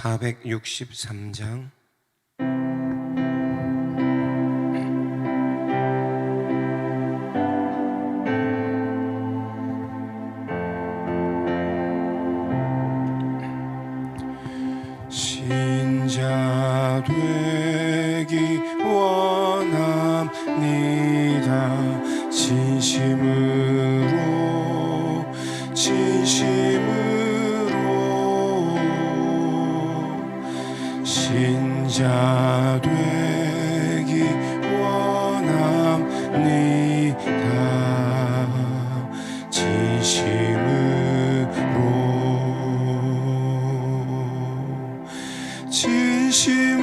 463장. 寻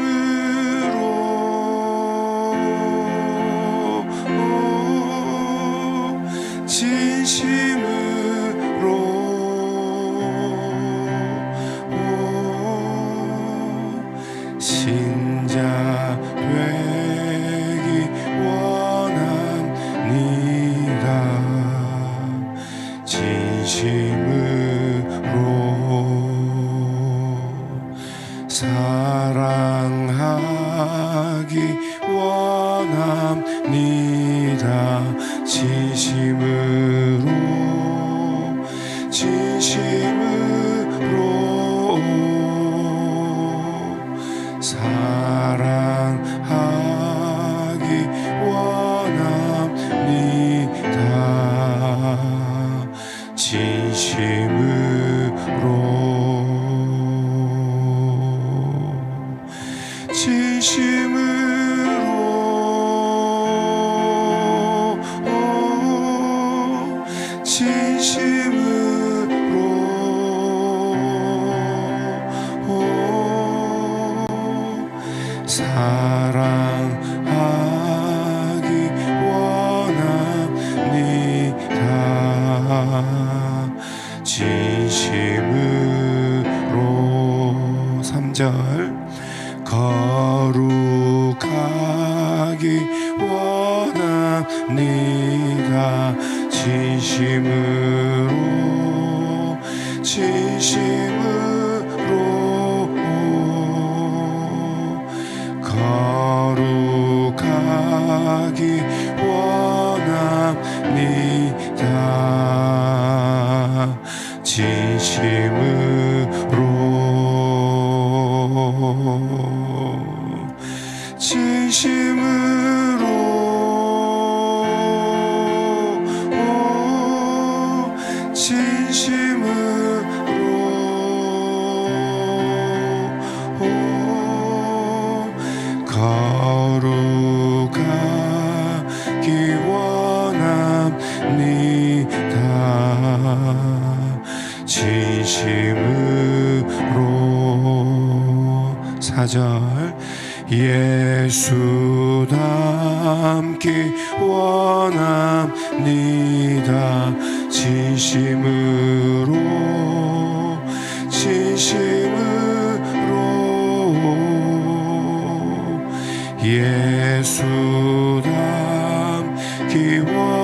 cheek. 替我。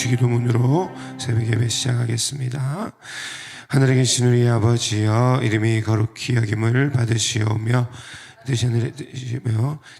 주기 도문으로 새벽 예배 시작하겠습니다. 하늘에 계신 우리 아버지여 이름이 거룩히 여김을 받으시오며 뜻이 하늘에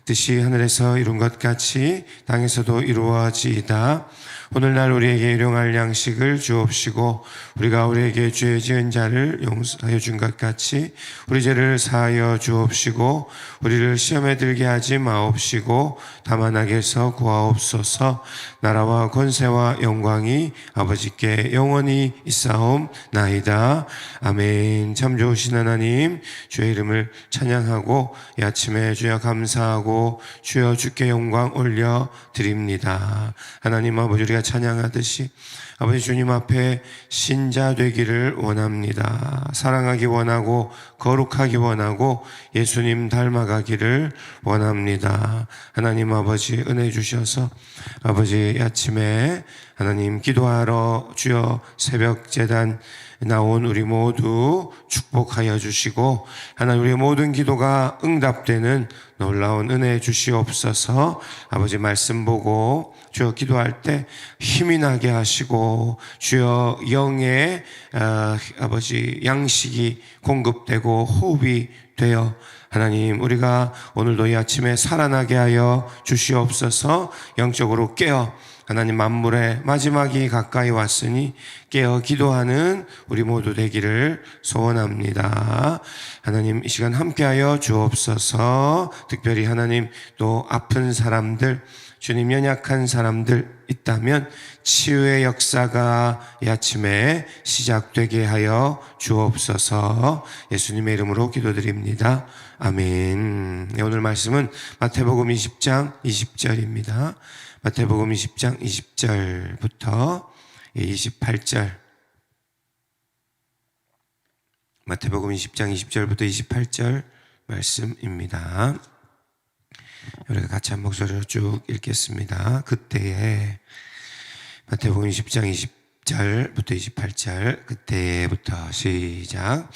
뜻이 하늘에서 이룬 것 같이 땅에서도 이루어지이다. 오늘날 우리에게 일용할 양식을 주옵시고 우리가 우리에게 죄 지은 자를 용서하여 준 것 같이 우리 죄를 사하여 주옵시고 우리를 시험에 들게 하지 마옵시고 다만 악에서 구하옵소서. 나라와 권세와 영광이 아버지께 영원히 있사옵나이다. 아멘. 참 좋으신 하나님 주의 이름을 찬양하고 이 아침에 주여 감사하고 주여 주께 영광 올려 드립니다. 하나님 아버지 우리가 찬양하듯이 아버지 주님 앞에 신자 되기를 원합니다. 사랑하기 원하고 거룩하기 원하고 예수님 닮아가기를 원합니다. 하나님 아버지 은혜 주셔서 아버지 이 아침에 하나님 기도하러 주여 새벽 재단 나온 우리 모두 축복하여 주시고 하나님 우리 모든 기도가 응답되는 놀라운 은혜 주시옵소서 아버지 말씀 보고 주여 기도할 때 힘이 나게 하시고 주여 영의 어, 아버지 양식이 공급되고 호흡이 되어 하나님 우리가 오늘도 이 아침에 살아나게 하여 주시옵소서 영적으로 깨어 하나님 만물의 마지막이 가까이 왔으니 깨어 기도하는 우리 모두 되기를 소원합니다. 하나님 이 시간 함께하여 주옵소서. 특별히 하나님 또 아픈 사람들 주님 연약한 사람들 있다면 치유의 역사가 이 아침에 시작되게 하여 주옵소서 예수님의 이름으로 기도드립니다. 아멘. 네, 오늘 말씀은 마태복음 20장 20절입니다. 마태복음 20장 20절부터 28절 마태복음 20장 20절부터 28절 말씀입니다. 우리가 같이 한 목소리로 쭉 읽겠습니다. 그때에 마태복음 20장 20절부터 28절 그때부터 시작.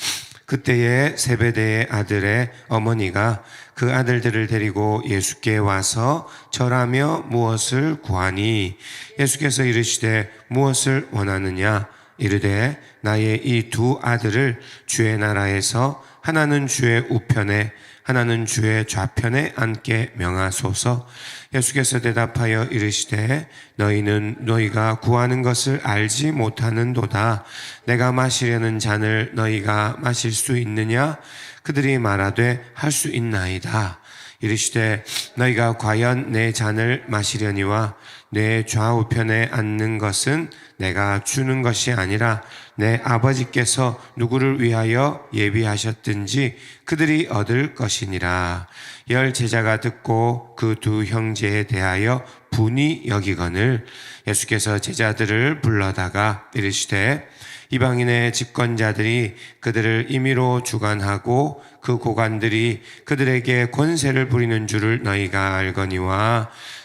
그때에 세베대의 아들의 어머니가 그 아들들을 데리고 예수께 와서 절하며 무엇을 구하니? 예수께서 이르시되 무엇을 원하느냐? 이르되 나의 이 두 아들을 주의 나라에서 하나는 주의 우편에 하나는 주의 좌편에 앉게 명하소서. 예수께서 대답하여 이르시되 너희는 너희가 구하는 것을 알지 못하는도다. 내가 마시려는 잔을 너희가 마실 수 있느냐? 그들이 말하되 할 수 있나이다. 이르시되 너희가 과연 내 잔을 마시려니와 내 좌우편에 앉는 것은 내가 주는 것이 아니라 내 아버지께서 누구를 위하여 예비하셨든지 그들이 얻을 것이니라. 열 제자가 듣고 그 두 형제에 대하여 분이 여기거늘 예수께서 제자들을 불러다가 이르시되 이방인의 집권자들이 그들을 임의로 주관하고 그 고관들이 그들에게 권세를 부리는 줄을 너희가 알거니와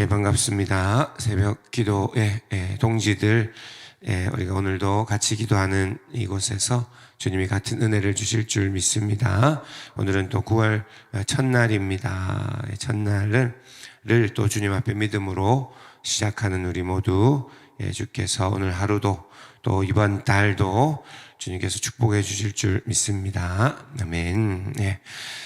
예, 반갑습니다. 새벽 기도의 예, 동지들, 예, 우리가 오늘도 같이 기도하는 이곳에서 주님이 같은 은혜를 주실 줄 믿습니다. 오늘은 또 9월 첫날입니다. 예, 첫날을 또 주님 앞에 믿음으로 시작하는 우리 모두 예, 주께서 오늘 하루도 또 이번 달도 주님께서 축복해 주실 줄 믿습니다. 아멘. 예.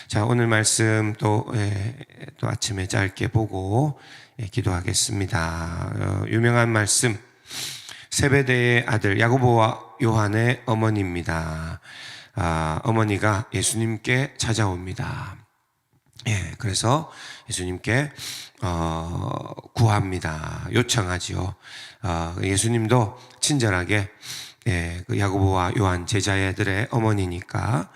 자, 오늘 말씀 또, 예, 또 아침에 짧게 보고 예, 기도하겠습니다. 어, 유명한 말씀 세베대의 아들 야고보와 요한의 어머니입니다. 아, 어머니가 예수님께 찾아옵니다. 예, 그래서 예수님께 어, 구합니다. 요청하지요. 어, 예수님도 친절하게 예, 그 야고보와 요한 제자들의 어머니니까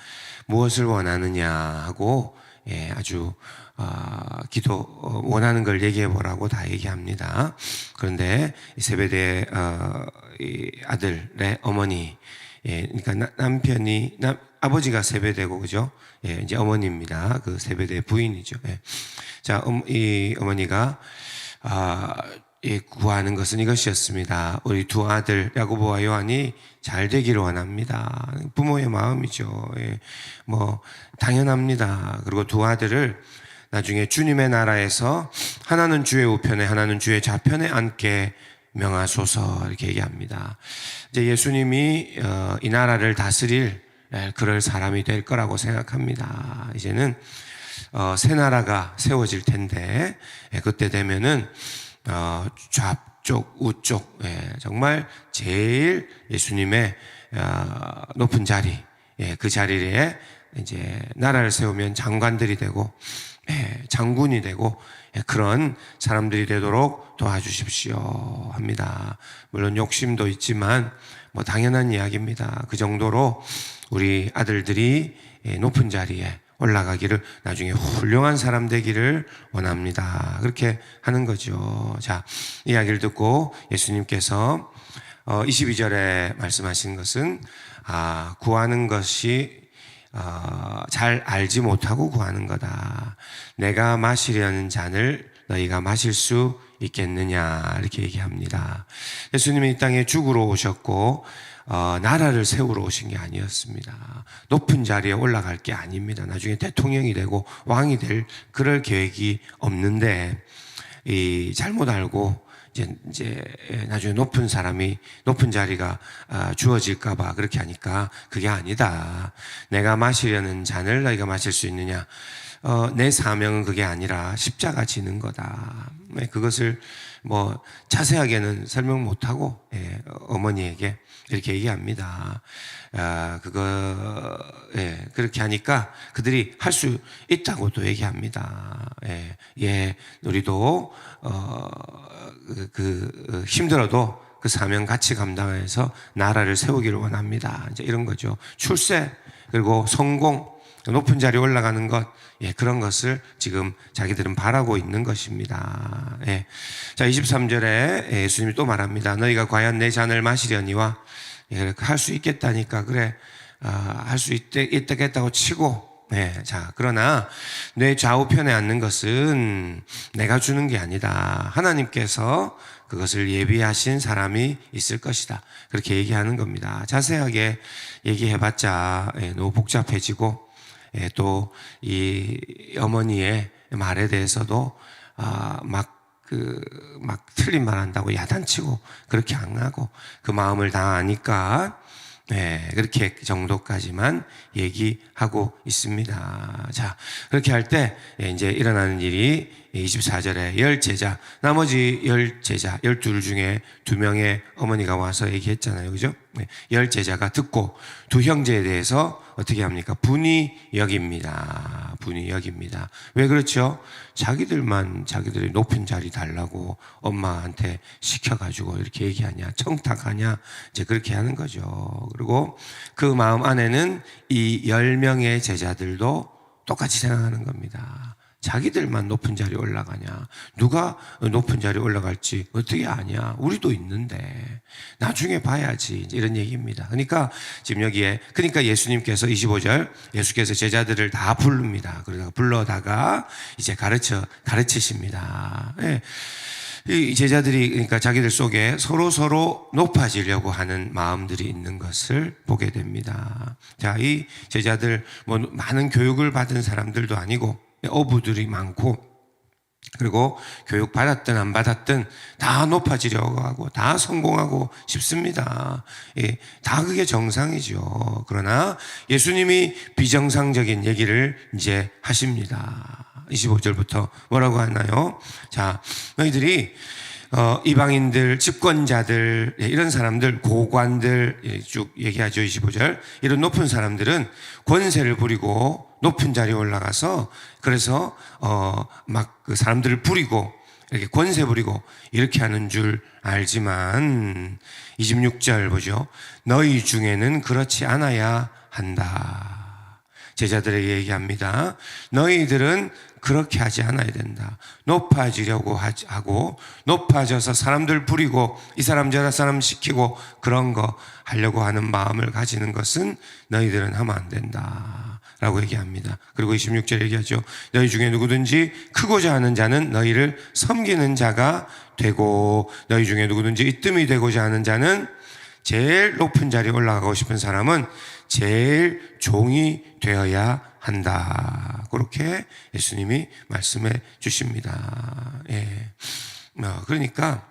무엇을 원하느냐 하고 예, 아주 어, 기도 어, 원하는 걸 얘기해 보라고 다 얘기합니다. 그런데 세베대 어, 아들의 어머니, 예, 그러니까 나, 남편이 남, 아버지가 세베대고 그죠? 예, 이제 어머니입니다. 그 세베대 부인이죠. 예. 자, 음, 이 어머니가 아, 예, 구하는 것은 이것이었습니다. 우리 두 아들 야고보와 요한이 잘 되기를 원합니다. 부모의 마음이죠. 예, 뭐 당연합니다. 그리고 두 아들을 나중에 주님의 나라에서 하나는 주의 우편에 하나는 주의 좌편에 앉게 명하소서 이렇게 얘기합니다. 이제 예수님이 어, 이 나라를 다스릴 예, 그럴 사람이 될 거라고 생각합니다. 이제는 어, 새 나라가 세워질 텐데 예, 그때 되면은 어, 좌쪽 우쪽 예, 정말 제일 예수님의 어, 높은 자리 예, 그 자리에 이제 나라를 세우면 장관들이 되고 예, 장군이 되고 예, 그런 사람들이 되도록 도와주십시오 합니다. 물론 욕심도 있지만 뭐 당연한 이야기입니다. 그 정도로 우리 아들들이 예, 높은 자리에 올라가기를 나중에 훌륭한 사람 되기를 원합니다. 그렇게 하는 거죠. 자, 이야기를 듣고 예수님께서 어, 22절에 말씀하신 것은 아, 구하는 것이 어, 잘 알지 못하고 구하는 거다. 내가 마시려는 잔을 너희가 마실 수 있겠느냐 이렇게 얘기합니다. 예수님이 이 땅에 죽으러 오셨고 어, 나라를 세우러 오신 게 아니었습니다. 높은 자리에 올라갈 게 아닙니다. 나중에 대통령이 되고 왕이 될 그럴 계획이 없는데 이 잘못 알고 이제 이제 나중에 높은 사람이 높은 자리가 아, 주어질까봐 그렇게 하니까 그게 아니다. 내가 마시려는 잔을 너희가 마실 수 있느냐? 어, 내 사명은 그게 아니라 십자가 지는 거다. 네, 그것을 뭐 자세하게는 설명 못하고 예, 어머니에게 이렇게 얘기합니다. 아, 그거 예, 그렇게 하니까 그들이 할 수 있다고도 얘기합니다. 예, 예 우리도 어, 그, 그 힘들어도 그 사명 같이 감당해서 나라를 세우기를 원합니다. 이제 이런 거죠. 출세 그리고 성공 높은 자리에 올라가는 것, 예, 그런 것을 지금 자기들은 바라고 있는 것입니다. 예. 자, 23절에 예수님이 또 말합니다. 너희가 과연 내 잔을 마시려니와 예, 할수 있겠다니까 그래 아, 할수 있겠다고 치고 네, 자 그러나 내 좌우편에 앉는 것은 내가 주는 게 아니다. 하나님께서 그것을 예비하신 사람이 있을 것이다. 그렇게 얘기하는 겁니다. 자세하게 얘기해봤자 예, 너무 복잡해지고 예, 또이 어머니의 말에 대해서도 아, 막 그, 막 틀린 말 한다고 야단치고 그렇게 안 하고 그 마음을 다 아니까 네, 그렇게 정도까지만 얘기하고 있습니다. 자, 그렇게 할 때 이제 일어나는 일이 24절에 열 제자, 나머지 열 제자, 열둘 중에 두 명의 어머니가 와서 얘기했잖아요. 그죠? 네, 열 제자가 듣고 두 형제에 대해서 어떻게 합니까? 분이 여깁니다. 분이 여깁니다. 왜 그렇죠? 자기들만 자기들이 높은 자리 달라고 엄마한테 시켜가지고 이렇게 얘기하냐, 청탁하냐, 이제 그렇게 하는 거죠. 그리고 그 마음 안에는 이 열 명의 제자들도 똑같이 생각하는 겁니다. 자기들만 높은 자리에 올라가냐? 누가 높은 자리에 올라갈지 어떻게 아냐? 우리도 있는데 나중에 봐야지 이런 얘기입니다. 그러니까 지금 여기에 그러니까 예수님께서 25절 예수께서 제자들을 다 부릅니다. 그러다가 불러다가 이제 가르쳐 가르치십니다. 예. 이 제자들이 그러니까 자기들 속에 서로 서로 높아지려고 하는 마음들이 있는 것을 보게 됩니다. 자, 이 제자들 뭐 많은 교육을 받은 사람들도 아니고 어부들이 많고 그리고 교육 받았든 안 받았든 다 높아지려고 하고 다 성공하고 싶습니다. 예, 다 그게 정상이죠. 그러나 예수님이 비정상적인 얘기를 이제 하십니다. 25절부터 뭐라고 하나요? 자, 너희들이 어, 이방인들, 집권자들, 예, 이런 사람들, 고관들, 예, 쭉 얘기하죠. 25절. 이런 높은 사람들은 권세를 부리고 높은 자리에 올라가서 그래서, 어, 막 그 사람들을 부리고 이렇게 권세 부리고 이렇게 하는 줄 알지만 26절 보죠. 너희 중에는 그렇지 않아야 한다. 제자들에게 얘기합니다. 너희들은 그렇게 하지 않아야 된다. 높아지려고 하고 높아져서 사람들 부리고 이 사람 저런 사람 시키고 그런 거 하려고 하는 마음을 가지는 것은 너희들은 하면 안 된다. 라고 얘기합니다. 그리고 26절에 얘기하죠. 너희 중에 누구든지 크고자 하는 자는 너희를 섬기는 자가 되고 너희 중에 누구든지 이뜸이 되고자 하는 자는 제일 높은 자리에 올라가고 싶은 사람은 제일 종이 되어야 한다. 그렇게 예수님이 말씀해 주십니다. 예. 어, 그러니까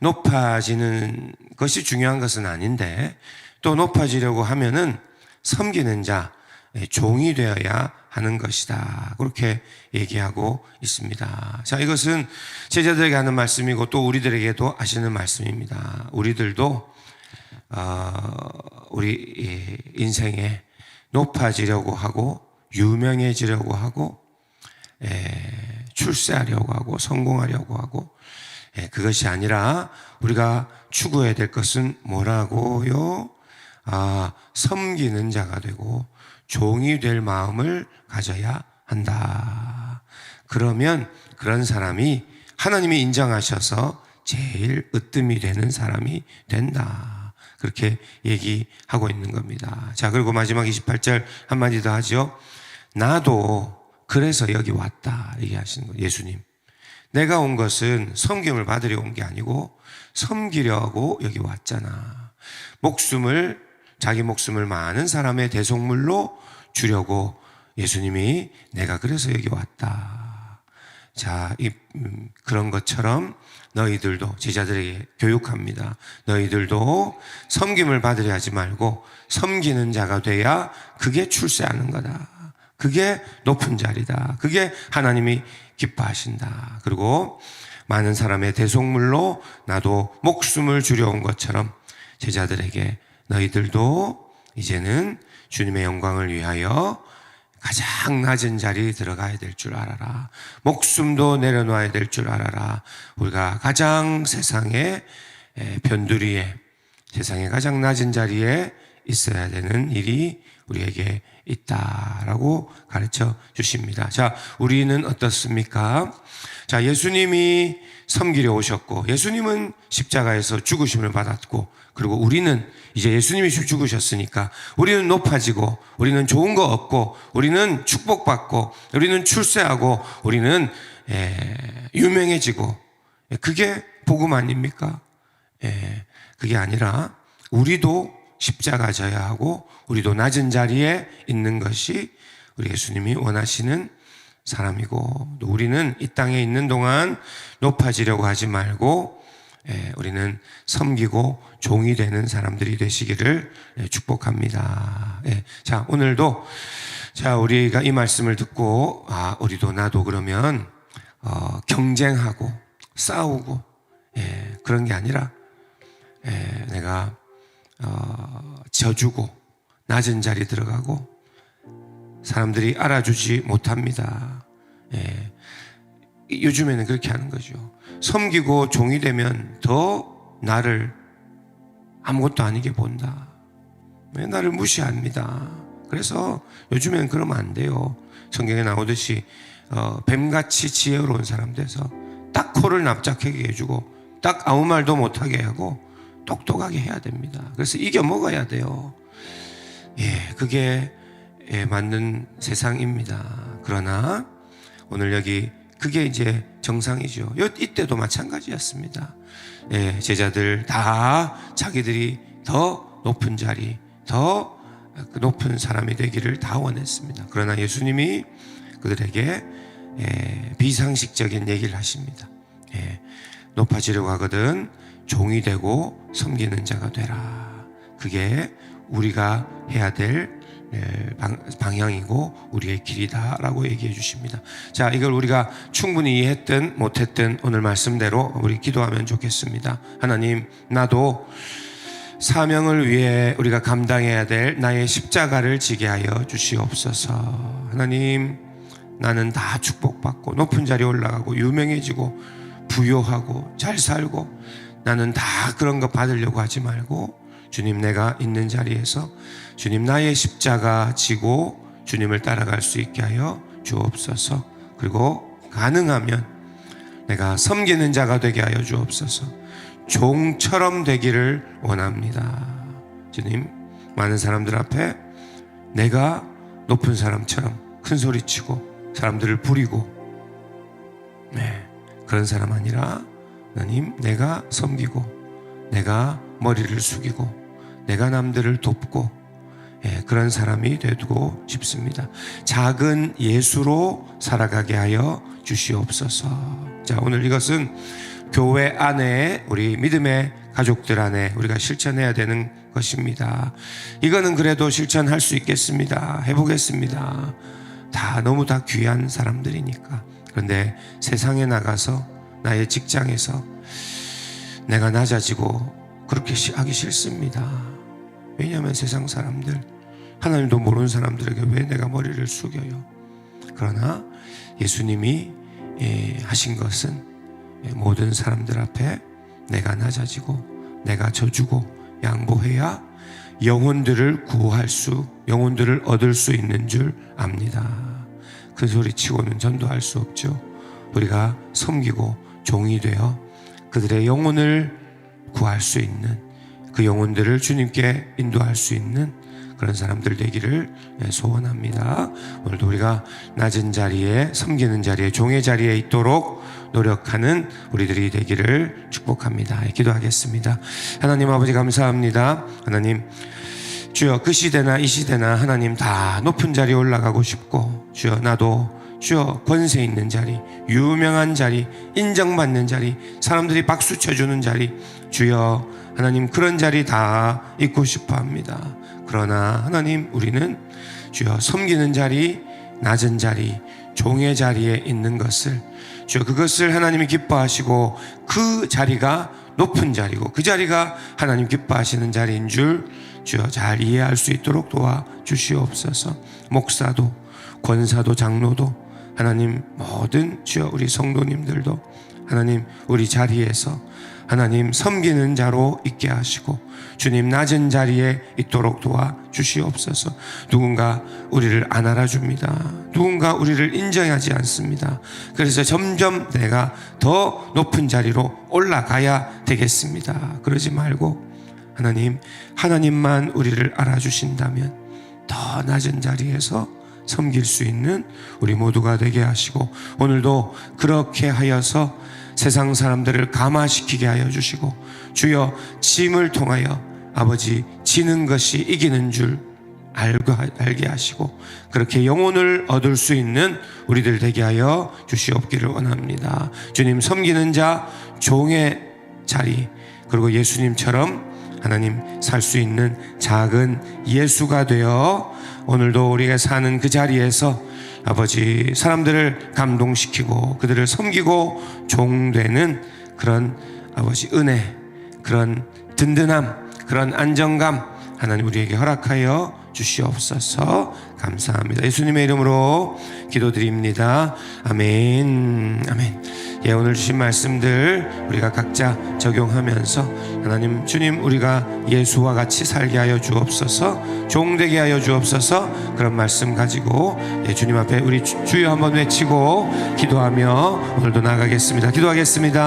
높아지는 것이 중요한 것은 아닌데 또 높아지려고 하면은 섬기는 자, 예, 종이 되어야 하는 것이다. 그렇게 얘기하고 있습니다. 자, 이것은 제자들에게 하는 말씀이고 또 우리들에게도 하시는 말씀입니다. 우리들도 어, 우리 인생에 높아지려고 하고 유명해지려고 하고 에, 출세하려고 하고 성공하려고 하고 에, 그것이 아니라 우리가 추구해야 될 것은 뭐라고요? 아, 섬기는 자가 되고 종이 될 마음을 가져야 한다. 그러면 그런 사람이 하나님이 인정하셔서 제일 으뜸이 되는 사람이 된다. 그렇게 얘기하고 있는 겁니다. 자, 그리고 마지막 28절 한마디 더 하죠. 나도 그래서 여기 왔다. 얘기하시는 거예요. 예수님. 내가 온 것은 섬김을 받으려 온 게 아니고 섬기려고 여기 왔잖아. 목숨을 자기 목숨을 많은 사람의 대속물로 주려고 예수님이 내가 그래서 여기 왔다. 자, 이, 음, 그런 것처럼 너희들도 제자들에게 교육합니다. 너희들도 섬김을 받으려 하지 말고 섬기는 자가 돼야 그게 출세하는 거다. 그게 높은 자리다. 그게 하나님이 기뻐하신다. 그리고 많은 사람의 대속물로 나도 목숨을 주려온 것처럼 제자들에게 너희들도 이제는 주님의 영광을 위하여 가장 낮은 자리에 들어가야 될 줄 알아라. 목숨도 내려놔야 될 줄 알아라. 우리가 가장 세상의 변두리에 세상의 가장 낮은 자리에 있어야 되는 일이 우리에게 있다라고 가르쳐 주십니다. 자, 우리는 어떻습니까? 자, 예수님이 섬기려 오셨고, 예수님은 십자가에서 죽으심을 받았고, 그리고 우리는 이제 예수님이 죽으셨으니까, 우리는 높아지고, 우리는 좋은 거 얻고, 우리는 축복받고, 우리는 출세하고, 우리는 에, 유명해지고, 그게 복음 아닙니까? 에, 그게 아니라, 우리도 십자가 져야 하고 우리도 낮은 자리에 있는 것이 우리 예수님이 원하시는 사람이고 또 우리는 이 땅에 있는 동안 높아지려고 하지 말고 예, 우리는 섬기고 종이 되는 사람들이 되시기를 예, 축복합니다. 예, 자 오늘도 자 우리가 이 말씀을 듣고 아 우리도 나도 그러면 어, 경쟁하고 싸우고 예, 그런 게 아니라 예, 내가 어, 져주고 낮은 자리 들어가고 사람들이 알아주지 못합니다. 예. 요즘에는 그렇게 하는 거죠. 섬기고 종이 되면 더 나를 아무것도 아니게 본다. 왜 나를 무시합니다. 그래서 요즘에는 그러면 안 돼요. 성경에 나오듯이 어, 뱀같이 지혜로운 사람 돼서 딱 코를 납작하게 해주고 딱 아무 말도 못하게 하고 똑똑하게 해야 됩니다. 그래서 이겨 먹어야 돼요. 예, 그게 예, 맞는 세상입니다. 그러나 오늘 여기 그게 이제 정상이죠. 이때도 마찬가지였습니다. 예, 제자들 다 자기들이 더 높은 자리, 더 높은 사람이 되기를 다 원했습니다. 그러나 예수님이 그들에게 예, 비상식적인 얘기를 하십니다. 예, 높아지려고 하거든 종이 되고 섬기는 자가 되라. 그게 우리가 해야 될 방향이고 우리의 길이다라고 얘기해 주십니다. 자, 이걸 우리가 충분히 이해했든 못했든 오늘 말씀대로 우리 기도하면 좋겠습니다. 하나님, 나도 사명을 위해 우리가 감당해야 될 나의 십자가를 지게 하여 주시옵소서. 하나님, 나는 다 축복받고 높은 자리에 올라가고 유명해지고 부요하고 잘 살고 나는 다 그런 거 받으려고 하지 말고 주님 내가 있는 자리에서 주님 나의 십자가 지고 주님을 따라갈 수 있게 하여 주옵소서. 그리고 가능하면 내가 섬기는 자가 되게 하여 주옵소서. 종처럼 되기를 원합니다. 주님, 많은 사람들 앞에 내가 높은 사람처럼 큰 소리 치고 사람들을 부리고 네, 그런 사람 아니라 하나님 내가 섬기고 내가 머리를 숙이고 내가 남들을 돕고 예, 그런 사람이 되고 싶습니다. 작은 예수로 살아가게 하여 주시옵소서. 자, 오늘 이것은 교회 안에 우리 믿음의 가족들 안에 우리가 실천해야 되는 것입니다. 이거는 그래도 실천할 수 있겠습니다. 해보겠습니다. 다 너무 다 귀한 사람들이니까. 그런데 세상에 나가서 나의 직장에서 내가 낮아지고 그렇게 시- 하기 싫습니다. 왜냐하면 세상 사람들, 하나님도 모르는 사람들에게 왜 내가 머리를 숙여요? 그러나 예수님이 예, 하신 것은 예, 모든 사람들 앞에 내가 낮아지고 내가 져주고 양보해야 영혼들을 구할 수, 영혼들을 얻을 수 있는 줄 압니다. 그 소리 치고는 전도할 수 없죠. 우리가 섬기고 종이 되어 그들의 영혼을 구할 수 있는 그 영혼들을 주님께 인도할 수 있는 그런 사람들 되기를 예, 소원합니다. 오늘도 우리가 낮은 자리에 섬기는 자리에 종의 자리에 있도록 노력하는 우리들이 되기를 축복합니다. 예, 기도하겠습니다. 하나님 아버지 감사합니다. 하나님 주여 그 시대나 이 시대나 하나님 다 높은 자리에 올라가고 싶고 주여 나도 주여 권세 있는 자리 유명한 자리 인정받는 자리 사람들이 박수 쳐주는 자리 주여 하나님 그런 자리 다 있고 싶어 합니다 그러나 하나님 우리는 주여 섬기는 자리 낮은 자리 종의 자리에 있는 것을 주여 그것을 하나님이 기뻐하시고 그 자리가 높은 자리고 그 자리가 하나님 기뻐하시는 자리인 줄 주여 잘 이해할 수 있도록 도와 주시옵소서. 목사도 권사도 장로도 하나님 모든 주여 우리 성도님들도 하나님 우리 자리에서 하나님 섬기는 자로 있게 하시고 주님 낮은 자리에 있도록 도와 주시옵소서. 누군가 우리를 안 알아줍니다. 누군가 우리를 인정하지 않습니다. 그래서 점점 내가 더 높은 자리로 올라가야 되겠습니다. 그러지 말고 하나님, 하나님만 우리를 알아주신다면 더 낮은 자리에서 섬길 수 있는 우리 모두가 되게 하시고 오늘도 그렇게 하여서 세상 사람들을 감화시키게 하여 주시고 주여 짐을 통하여 아버지 지는 것이 이기는 줄 알고 알게 하시고 그렇게 영혼을 얻을 수 있는 우리들 되게 하여 주시옵기를 원합니다. 주님 섬기는 자 종의 자리 그리고 예수님처럼 하나님 살 수 있는 작은 예수가 되어 오늘도 우리가 사는 그 자리에서 아버지 사람들을 감동시키고 그들을 섬기고 종되는 그런 아버지 은혜 그런 든든함 그런 안정감 하나님 우리에게 허락하여 주시옵소서 감사합니다. 예수님의 이름으로 기도드립니다. 아멘. 아멘. 예, 오늘 주신 말씀들 우리가 각자 적용하면서 하나님 주님 우리가 예수와 같이 살게 하여 주옵소서 종되게 하여 주옵소서 그런 말씀 가지고 예, 주님 앞에 우리 주- 주여 한번 외치고 기도하며 오늘도 나가겠습니다. 기도하겠습니다.